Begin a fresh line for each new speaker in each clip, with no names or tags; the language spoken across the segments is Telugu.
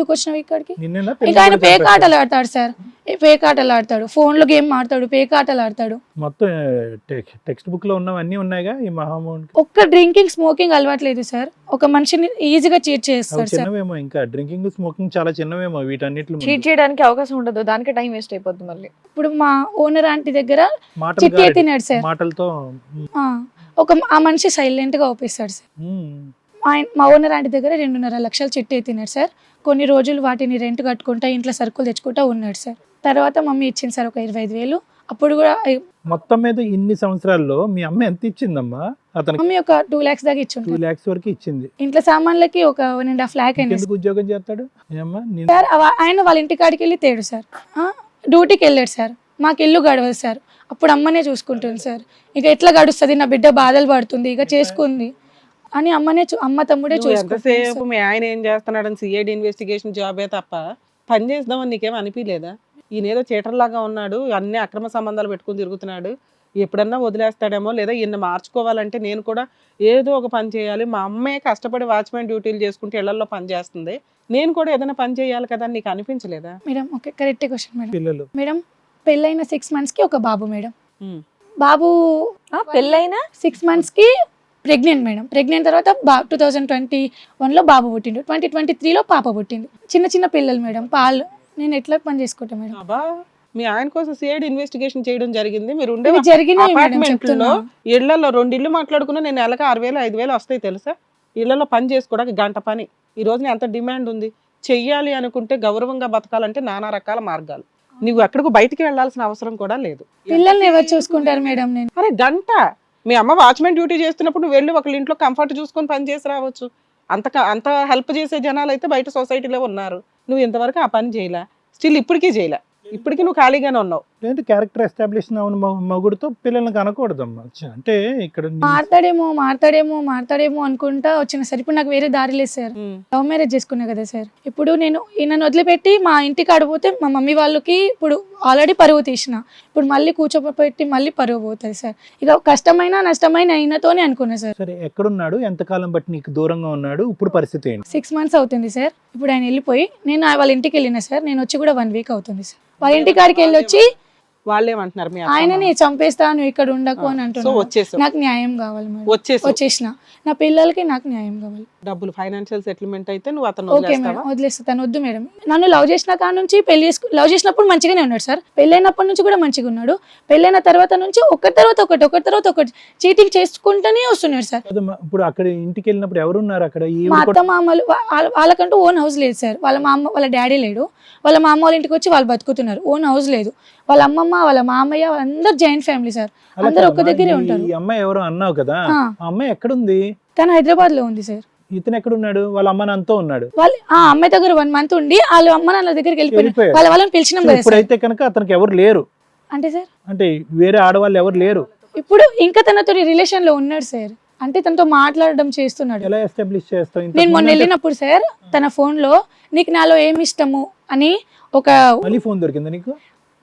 ఎందుకు వచ్చినావు ఇక్కడికి?
నిన్నేనా
ఇక ఆయన పేక ఆటలు ఆడతాడు సార్. ఏ పేక ఆటలు ఆడతాడు. ఫోన్లో గేమ్ ఆడతాడు పేక ఆటలు ఆడతాడు.
మొత్తం టెక్స్ట్ బుక్లో ఉన్నవన్నీ ఉన్నాయిగా ఈ మహామోహన్?
ఒక్క డ్రింకింగ్ స్మోకింగ్ అలవాట్లేదు సార్. ఒక మనిషిని ఈజీగా చీట్
అవి
చేస్తాడు సార్.
చిన్నవేమో ఇంకా. డ్రింకింగ్ స్మోకింగ్ చాలా చిన్నవేమో వీటన్నిటిలో
చీట్ చేయడానికి అవకాశం ఉండదు. దానికి టైం వేస్ట్ అయిపోద్ది మళ్ళీ.
ఇప్పుడు మా ఓనర్ ఆంటీ దగ్గర చిట్టి. తిన్నాడు సార్.
మాటలతో
ఆ, ఒక ఆ మనిషి సైలెంట్గా ఒప్పిస్తాడు సార్. ఆయన మా ఓనర్ ఆంటీ దగ్గర రెండున్నర లక్షలు చిట్టి తిన్నాడు సార్. కొన్ని రోజులు వాటిని రెంట్ కట్టుకుంటా ఇంట్లో సరుకులు తెచ్చుకుంటా ఉన్నాడు సార్. తర్వాత మమ్మీ ఇచ్చింది సార్ ఒక ఇరవై ఐదు వేలు. అప్పుడు కూడా
మొత్తం మీద ఇన్ని సంవత్సరాల్లో మీ అమ్మ ఎంత ఇచ్చిందమ్మా? అతనికి
మమ్మీ ఒక టూ లాక్స్ దాకా
టూ
ఇచ్చుంటారు
లాక్స్ వరకు ఇచ్చింది.
ఇంట్లో సామాన్లకి ఒక వన్ అండ్ హాఫ్ లాక్ అయింది
ఎందుకు ఉద్యోగం చేస్తాడు? నీ-
సార్ అవ- ఆయన వాళ్ళ ఇంటి కాడికి వెళ్ళి తేడు సార్. ఆ, డ్యూటీకి వెళ్ళాడు సార్. మాకు ఇల్లు గడవదు సార్. అప్పుడు అమ్మనే చూసుకుంటుంది సార్. ఇక ఎట్లా గడుస్తుంది? నా బిడ్డ బాధలు పడుతుంది. ఇక చేసుకుంది. అని అమ్మనే చూ- అమ్మ తమ్ముడే చూసుకుంటారు
మీ ఆయన ఏం చేస్తున్నాడని సిఐడి ఇన్వెస్టిగేషన్ జాబే తప్ప పని చేద్దామని నీకేం అనిపించలేదా ఈయన ఏదో చీటర్ లాగా ఉన్నాడు అన్ని అక్రమ సంబంధాలు పెట్టుకుని తిరుగుతున్నాడు ఎప్పుడన్నా వదిలేస్తాడేమో లేదా ఈయన మార్చుకోవాలంటే నేను కూడా ఏదో ఒక పని చేయాలి. మా అమ్మే కష్టపడి వాచ్మెన్ డ్యూటీలు చేసుకుంటే ఇళ్ళలో పని చేస్తుంది. నేను కూడా ఏదైనా పని చేయాలి కదా అని నీకు అనిపించలేదా?
Madam okay correct question madam.
పిల్లలు.
మేడం పెళ్ళైన సిక్స్ మంత్స్కి ఒక బాబు మేడం. బాబు
పెళ్ళైనా?
సిక్స్ మంత్స్కి ప్రెగ్నెంట్ మేడం. ప్రెగ్నెంట్ తర్వాత బా టూ థౌజండ్ ట్వంటీ వన్లో బాబు పుట్టిండు. ట్వంటీ ట్వంటీ త్రీలో పాప పుట్టింది. చిన్న చిన్న పిల్లలు మేడం. పాలు నేను ఎట్లా పని చేసుకుంటా మేడం?
అబ్బా మీ ఆయన కోసం సిఐడి ఇన్వెస్టిగేషన్ చేయడం జరిగింది. మీరు ఉండే
ఇవి జరిగినాయి మేడం
అపార్ట్మెంట్లో ఇళ్ళలో రెండు ఇల్లు మాట్లాడుకున్నా నేను నెలకు ఆరు వేలు ఐదు వేలు వస్తాయి తెలుసా? ఇళ్ళలో పని చేసుకోవడానికి గంట పని. ఈ రోజున ఎంత డిమాండ్ ఉంది? చెయ్యాలి అనుకుంటే గౌరవంగా బతకాలంటే నానా రకాల మార్గాలు. నువ్వు ఎక్కడికి బయటికి వెళ్ళాల్సిన అవసరం కూడా లేదు.
పిల్లల్ని ఎవరు చూసుకుంటారు మేడం నేను?
అరే గంట. మీ అమ్మ వాచ్మెన్ డ్యూటీ చేస్తున్నప్పుడు నువ్వు వెళ్ళి ఒకళ్ళ ఇంట్లో కంఫర్ట్ చూసుకొని పని చేసి రావచ్చు. అంత అంత హెల్ప్ చేసే జనాలు అయితే బయట సొసైటీలో ఉన్నారు. నువ్వు ఇంతవరకు ఆ పని చేయలే. స్టిల్ ఇప్పటికీ చేయలే. ఇప్పటికీ నువ్వు ఖాళీగానే ఉన్నావు.
ఏంటి క్యారెక్టర్ ఎస్టాబ్లిష్ అవును మ- మగుడితో పిల్లల్ని కనకూడదమ్మా చ్చ, అంటే ఇక్కడ నీ-
మారతాడేమో మారతాడేమో మారతాడేమో అనుకుంటా వచ్చిన సార్. ఇప్పుడు నాకు వేరే దారి లేదు సార్. లవ్ మ్యారేజ్ చేసుకున్నా కదా సార్. ఇప్పుడు నేను ఈయనను వదిలిపెట్టి మా ఇంటికి ఆడిపోతే మా మమ్మీ వాళ్ళకి ఇప్పుడు ఆల్రెడీ పరువు తీసిన. ఇప్పుడు మళ్ళీ కూర్చోపెట్టి మళ్ళీ పరువు పోతుంది సార్. ఇక కష్టమైన నష్టమైన అయినతోనే అనుకున్నా సార్.
సరే ఎక్కడున్నాడు? ఎంతకాలం బట్టి నీకు దూరంగా ఉన్నాడు? ఇప్పుడు పరిస్థితి ఏంటి?
సిక్స్ మంత్స్ అవుతుంది సార్. ఇప్పుడు ఆయన వెళ్ళిపోయి నేను ఆ- వాళ్ళ ఇంటికి వెళ్ళిన సార్. నేను వచ్చి కూడా వన్ వీక్ అవుతుంది సార్. వాళ్ళ ఇంటికాడికి వెళ్ళి వచ్చి
వాళ్ళేమంటున్నారు మీ అత్త
ఆయనని చంపేస్తాను ఇక్కడ ఉండకు అని అంటున్నాను నాకు న్యాయం కావాలి మేడం
వచ్చేసావు.
వచ్చేసిన. నా పిల్లలకి నాకు న్యాయం కావాలి.
డబ్బులు ఫైనాన్షియల్ సెటిల్మెంట్ అయితే నువ్వు అతను
ఓకే మేడం వదిలేస్తా తను వద్దు మేడం. నన్ను లవ్ చేసిన కాడ నుంచి పెళ్ళి లవ్ చేసినప్పుడు మంచిగానే ఉన్నాడు సార్. పెళ్ళైనప్పటి నుంచి కూడా మంచిగా ఉన్నాడు. పెళ్ళైన తర్వాత నుంచి ఒకటి తర్వాత ఒకటి ఒకటి తర్వాత ఒకటి చీటింగ్ చేసుకుంటూనే వస్తున్నాడు సార్.
ఇప్పుడు అక్కడ ఇంటికి వెళ్ళినప్పుడు ఎవరున్నారు అక్కడ?
మా అత్త మామలు వాళ్ళకంటూ ఓన్ హౌస్ లేదు సార్. వాళ్ళ మామ వాళ్ళ డాడీ లేడు. వాళ్ళ మామ వాళ్ళ ఇంటికి వచ్చి వాళ్ళు బతుకుతున్నారు. ఓన్ హౌస్ లేదు. వాళ్ళ అమ్మమ్మ వాళ్ళ మామయ్య వాళ్ళందరూ జాయింట్ ఫ్యామిలీ సార్. అందరూ ఒక్క
కాదమ్మా,
దగ్గరే ఉంటారు.
ఈ అమ్మాయి ఎవరో అన్నావు కదా?
ఆ,
అమ్మాయి ఎక్కడుంది?
తను హైదరాబాద్లో ఉంది సార్.
ఇతను ఎక్కడున్నాడు? వాళ్ళ అమ్మ నాన్నతో ఉన్నాడు.
వాళ్ళు ఆ అమ్మాయి దగ్గర వన్ మంత్ ఉండి వాళ్ళ అమ్మ నాన్న దగ్గరికి
వెళ్ళిపోయాడు.
వాళ్ళ వాళ్ళని పిలిచినాం కదా సార్.
ఇప్పుడైతే కనుక అతనికి ఎవరు లేరు.
అంటే సార్?
అంటే వేరే ఆడవాళ్ళు ఎవరు లేరు.
ఇప్పుడు ఇంకా తనతో రిలేషన్లో ఉన్నాడు సార్. అంటే తనతో మాట్లాడడం చేస్తున్నాడు.
ఎలా ఎస్టాబ్లిష్ ఇంతకు
నేను మొన్న వెళ్ళినప్పుడు సార్ తన ఫోన్లో నీకు నాలో ఏమి ఇష్టము అని ఒక
మళ్ళీ ఫోన్ దొరికిందా నీకు?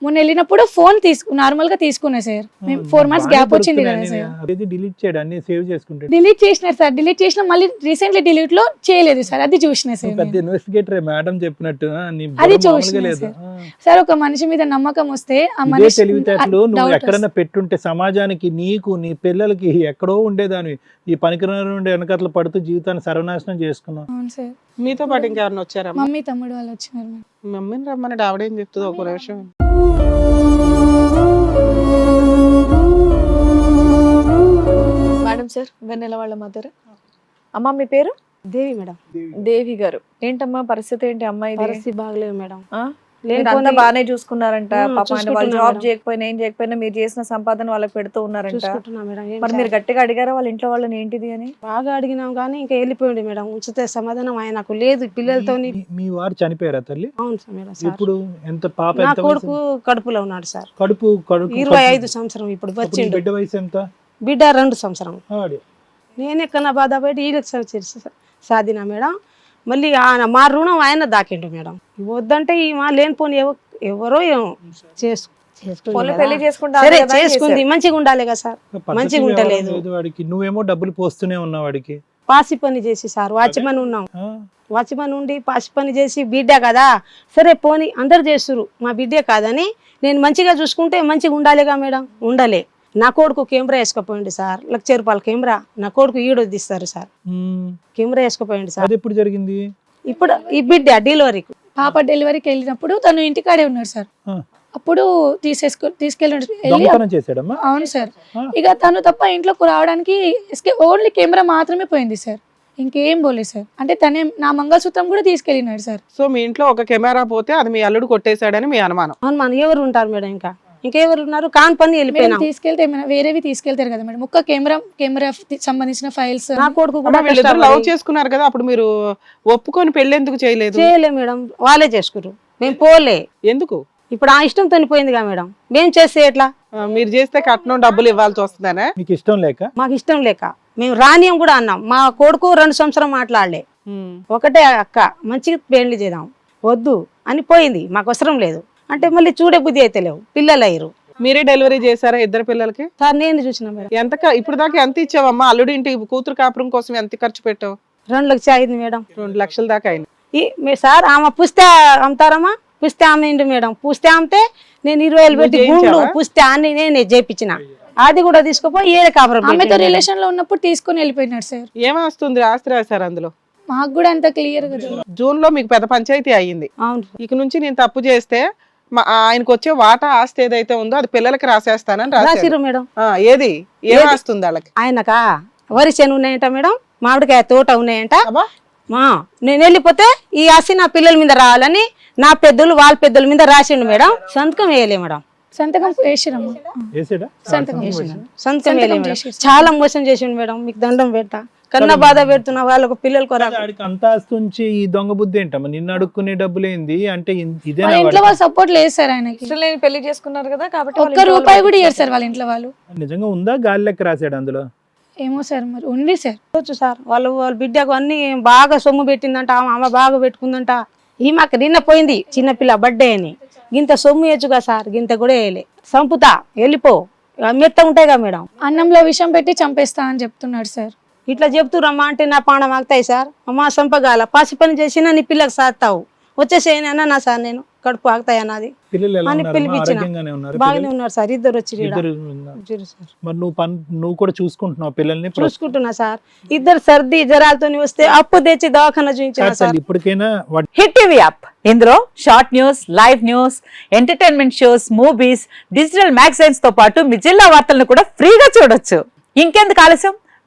మొన్న వెళ్ళినప్పుడు ఫోన్ తీసుకు నార్మల్గా తీసుకున్నా సార్. ఫోర్ మంత్స్ గ్యాప్ వచ్చింది కదా సార్.
అది డిలీట్ చేయడం? అన్ని సేవ్ చేసుకుంటాడు
డిలీట్ చేసినారు సార్. డిలీట్ చేసిన మళ్ళీ రీసెంట్లీ డిలీట్లో చేయలేదు సార్. అది చూసిన సార్
పెద్ద ఇన్వెస్టిగేటర్ మేడం చెప్పినట్టు.
అది చూసిన
లేదు.
సార్. ఒక మనిషి మీద నమ్మకం వస్తే ఆ మనిషి
తెలివితేటలు. నువ్వు ఎక్కడైనా పెట్టుంటే సమాజానికి నీకు నీ పిల్లలకి ఎక్కడో ఉండేదాన్ని ఈ పనికిరాని ఉండే వెనకట్ల పడుతూ జీవితాన్ని సర్వనాశనం చేసుకున్నావు.
అవును సార్.
మీతో పాటు ఇంకెవరిని వచ్చారా?
మమ్మీ తమ్ముడు వాళ్ళు వచ్చినారు.
మమ్మీని రమ్మని ఆవిడేం చెప్తుందో ఒక నిమిషం
మేడం సార్ వెన్నెల వాళ్ళ మదర్. అమ్మ మీ పేరు?
దేవి మేడం.
దేవి గారు. ఏంటమ్మా పరిస్థితి ఏంటి? అమ్మాయి
పరిస్థితి బాగలేదు మేడం. కొన్ని-
బాగానే చూసుకున్నారంట. పాపం వాళ్ళు జాబ్. చేయకపోయినా ఏం చేయకపోయినా మీరు చేసిన సంపాదన వాళ్ళకి పెడుతూ ఉన్నారంట. మరి మీరు? గట్టిగా అడిగారా వాళ్ళ ఇంట్లో వాళ్ళని ఏంటిది అని?
బాగా అడిగినాం కానీ ఇంకా వెళ్ళిపోయింది మేడం. ఉంచితే సమాధానం ఆయనకు లేదు పిల్లలతో
మీ- వారు చనిపోయారా తల్లి?
అవును
ఇప్పుడు ఎంత పాప
నా కొడుకు? కడుపులో ఉన్నాడు సార్.
కడుపు కడుపు
ఇరవై ఐదు సంవత్సరం ఇప్పుడు వచ్చిండు.
బిడ్డ వయసు ఎంత?
బిడ్డ రెండు సంవత్సరం. నేను ఎక్కడ బాధపడి ఈయనకు సాధినా మేడం. మళ్ళీ ఆయన మా రుణం ఆయన దాకిండు మేడం. వద్దంటే ఈ మా లేనిపోని ఎవ- ఎవరో ఏమో చేసు సరే చేసుకుంది. మంచిగా ఉండాలి కదా సార్. మంచిగా
వ్యవహారం
ఉంటలేదు.
లేదు వాడికి. నువ్వేమో డబ్బులు పోస్తూనే ఉన్నావు వాడికి.
పాసి పని చేసి సార్ వాచ్మెన్ ఉన్నాం? వాచ్మన్ ఉండి పసి పని చేసి బిడ్డ కదా. సరే పోని అందరు చేస్తురు మా బిడ్డే కాదని నేను మంచిగా చూసుకుంటే మంచిగా ఉండాలిగా మేడం. ఉండలే. నా కొడుకు కెమెరా వేసుకుపోయింది సార్. లక్ష రూపాయల కెమెరా. నా కొడుకు ఈడో తీస్తారు సార్. Camera వేసుకుపోయింది sir.
అది ఎప్పుడు జరిగింది?
ఇప్పుడు ఈ బిడ్డ డెలివరీకి
పాప డెలివరీకి వెళ్ళినప్పుడు తను ఇంటికాడే ఉన్నాడు సార్. అప్పుడు తీసేసుకో తీసుకెళ్ళి అవును సార్. ఇక తను తప్ప ఇంట్లోకి రావడానికి ఓన్లీ కెమెరా మాత్రమే పోయింది సార్. ఇంకేం పోలేదు సార్. అంటే తనే నా మంగళసూత్రం కూడా తీసుకెళ్ళినాడు సార్.
సో మీ ఇంట్లో ఒక కెమెరా పోతే అది మీ అల్లుడు కొట్టేశాడని మీ అనుమానం.
అవును మన ఎవరు ఉంటారు మేడం ఇంకా? ఇంకెవరు ఉన్నారు? కాన్ పని వెళ్ళిపోయినా.
తీసుకెళ్తే ఏమైనా వేరేవి తీసుకెళ్తారు కదా మేడం? ఒక్క కెమెరా కెమెరా సంబంధించిన ఫైల్స్
నా కొడుకు కూడా
లవ్ చేసుకున్నారు కదా అప్పుడు మీరు ఒప్పుకొని పెళ్ళి ఎందుకు చేయలేదు?
చేయలే మేడం. వాళ్ళే చేసుకురు మేము పోలే.
ఎందుకు?
ఇప్పుడు ఆ ఇష్టం తనిపోయిందిగా మేడం. మేము చేస్తే ఎట్లా?
మీరు చేస్తే కట్నం డబ్బులు ఇవ్వాల్సి వస్తుందనే?
నీకు ఇష్టం లేక?
మాకు ఇష్టం లేక. మేము రానియం కూడా అన్నాం. మా కొడుకు రెండు సంవత్సరం మాట్లాడలే. ఒకటే అక్క. మంచిగా పెళ్ళి చేద్దాం. వద్దు. అని పోయింది. మాకు అవసరం లేదు. అంటే మళ్ళీ చూడే బుద్ధి అయితే లేవు. పిల్లలు అయ్యారు
మీరే డెలివరీ చేశారా ఇద్దరు పిల్లలకి?
సార్ నేను చూసిన మేడం.
ఎంత క- ఇప్పుడు దాకా ఎంత ఇచ్చావమ్మా? అల్లుడి ఇంటి కూతురు కాపురం కోసం ఎంత ఖర్చు పెట్టావు?
రెండు లక్షలు అయింది మేడం.
రెండు లక్షల దాకా అయింది.
ఈ మీ సార్ ఆమె పుస్తే అమ్ముతారమ్మా? పుస్తే అమ్మిండు మేడం. పుస్తే అమ్మితే నేను ఇరవై వేలు పెట్టి
చేయించావా?
పుస్తే అన్ని నేనే చేపించిన అది కూడా తీసుకుపోయి ఏడే కాపురం
ఆమెతో
పెట్టిండు.
రిలేషన్లో ఉన్నప్పుడు తీసుకొని వెళ్ళిపోయినాడు సార్.
ఏమొస్తుంది ఆస్తి రాశారు అందులో?
మాకు కూడా అంత క్లియర్ కదా
జూన్లో మీకు పెద్ద పంచాయతీ అయ్యింది.
అవును.
ఇక నుంచి నేను తప్పు చేస్తే ఆయనకు వచ్చే వాటా ఆస్తి ఏదైతే ఉందో అది పిల్లలకి రాసేస్తానని రాశారు.
రాసిరు మేడం.
ఆ, ఏది? ఏం ఆస్తి ఉంది వాళ్ళకి?
ఆయనకా? వరి చేను ఉన్నాయంట మేడం. మామిడికాయ తోట ఉన్నాయంట. మా నేను వెళ్ళిపోతే ఈ ఆస్తి నా పిల్లల మీద రావాలని నా పెద్దలు వాళ్ళ పెద్దల మీద రాసిండు మేడం. సంతకం వేయలే మేడం.
సంతకం సంతకం
సంతకం. చాలా మోసం చేసిండు మేడం. మీకు దండం పెట్ట కన్నా బాధ పెడుతున్నా వాళ్ళకు పిల్లలు కొరకు
ఈ దొంగ బుద్ధి ఏంటమ్మా? నిన్ను అడుక్కునే డబ్బులేంది అంటే ఇదేనా
ఇంట్లో? వాళ్ళు సపోర్ట్ లేదు సార్ ఆయనకి.
లేని పెళ్ళి చేసుకున్నారు కదా కాబట్టి
ఒక్క రూపాయి కూడా ఇయ్యారు సార్ వాళ్ళ ఇంట్లో వాళ్ళు.
నిజంగా ఉందా? గాలి లెక్క రాశాడు అందులో?
ఏమో సార్ మరి ఉంది సార్.
చూడొచ్చు సార్. వాళ్ళు వాళ్ళ బిడ్డకు అన్ని బాగా సొమ్ము పెట్టిందంట ఆమె బాగా పెట్టుకుందంట. ఈమెకు నిన్న పోయింది చిన్నపిల్ల బర్త్డే అని. గింత సొమ్ము వేయచ్చుగా సార్ గింత కూడా వేయలే సంపుతా వెళ్ళిపో. మెత్త ఉంటాయిగా మేడం.
అన్నంలో విషం పెట్టి చంపేస్తా అని చెప్తున్నాడు సార్.
ఇట్లా చెప్తురమ్మా అంటే నా పానం ఆగుతాయి సార్. అమ్మా సంపగాల. పాసి పని చేసినా నీ పిల్లకు సాత్తావు. వచ్చేసేయని అన్నా సార్ నేను. కడుపు ఆగుతాయి అన్నది. అని పిలిపించిన. బాగానే? ఉన్నారు సార్. ఇద్దరు వచ్చి
మరి నువ్వు కూడా చూసుకుంటున్నావు పిల్లల్ని?
చూసుకుంటున్నా సార్. ఇద్దరు సర్ది జ్వరాలతో వస్తే అప్పు తెచ్చి దవాఖాన చూపించిన
కాదు
సార్.
ఇప్పటికైనా
హిట్ టీవీ యాప్. ఇందులో short news live news entertainment shows movies digital మ్యాగజైన్స్తో పాటు మీ జిల్లా వార్తలను కూడా ఫ్రీగా చూడొచ్చు. ఇంకెందుకు ఆలస్యం?